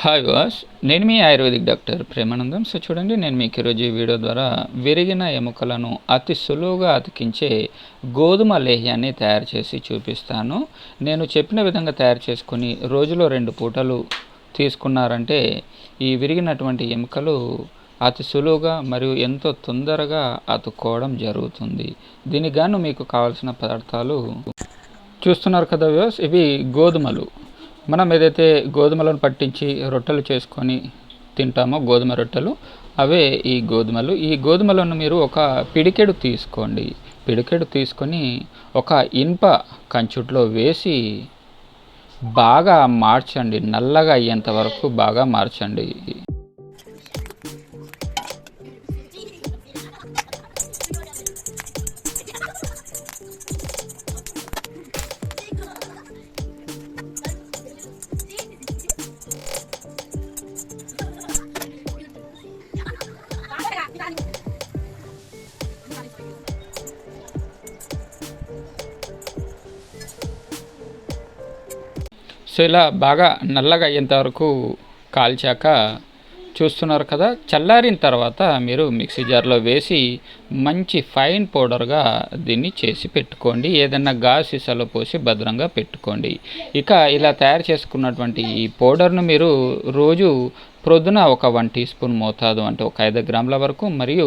Hi వాస్ నేను మీ ఆయుర్వేదిక్ డాక్టర్ ప్రేమానందం. సో చూడండి నేను మీకు ఈరోజు ఈ వీడియో ద్వారా విరిగిన ఎముకలను అతి సులువుగా అతికించే గోధుమ లేహ్యాన్ని తయారు చేసి చూపిస్తాను. నేను చెప్పిన విధంగా తయారు చేసుకుని రోజులో రెండు పూటలు తీసుకున్నారంటే ఈ విరిగినటువంటి ఎముకలు అతి సులువుగా మరియు ఎంతో తొందరగా అతుక్కోవడం జరుగుతుంది. దీనికి గాను మీకు కావాల్సిన పదార్థాలు చూస్తున్నారు కదా వ్యూస్ ఇవి గోధుమలు. మనం ఏదైతే గోధుమలను పట్టించి రొట్టెలు చేసుకొని తింటామో గోధుమ రొట్టెలు అవే ఈ గోధుమలు. ఈ గోధుమలను మీరు ఒక పిడికెడు తీసుకోండి. పిడికెడు తీసుకొని ఒక ఇనుప కంచుట్లో వేసి బాగా మార్చండి. నల్లగా అయ్యేంత వరకు బాగా మార్చండి. సో ఇలా బాగా నల్లగా అయ్యేంత వరకు కాల్చాక చూస్తున్నారు కదా చల్లారిన తర్వాత మీరు మిక్సీ జార్లో వేసి మంచి ఫైన్ పౌడర్గా దీన్ని చేసి పెట్టుకోండి. ఏదైనా గా సీసాలో పోసి భద్రంగా పెట్టుకోండి. ఇక ఇలా తయారు చేసుకున్నటువంటి ఈ పౌడర్ను మీరు రోజు ప్రొద్దున ఒక వన్ టీ స్పూన్ మోతాదు అంటే ఒక ఐదు గ్రాముల వరకు మరియు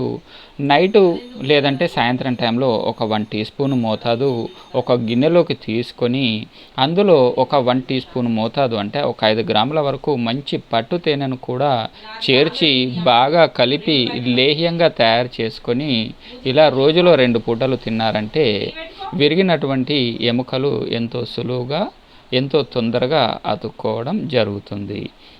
నైటు లేదంటే సాయంత్రం టైంలో ఒక వన్ టీ స్పూన్ మోతాదు ఒక గిన్నెలోకి తీసుకొని అందులో ఒక వన్ టీ స్పూన్ మోతాదు అంటే ఒక ఐదు గ్రాముల వరకు మంచి పట్టు తేనెను కూడా చేర్చి బాగా కలిపి లేహ్యంగా తయారు చేసుకొని ఇలా రోజులో రెండు పూటలు తిన్నారంటే విరిగినటువంటి ఎముకలు ఎంతో సులువుగా ఎంతో తొందరగా అతుక్కోవడం జరుగుతుంది.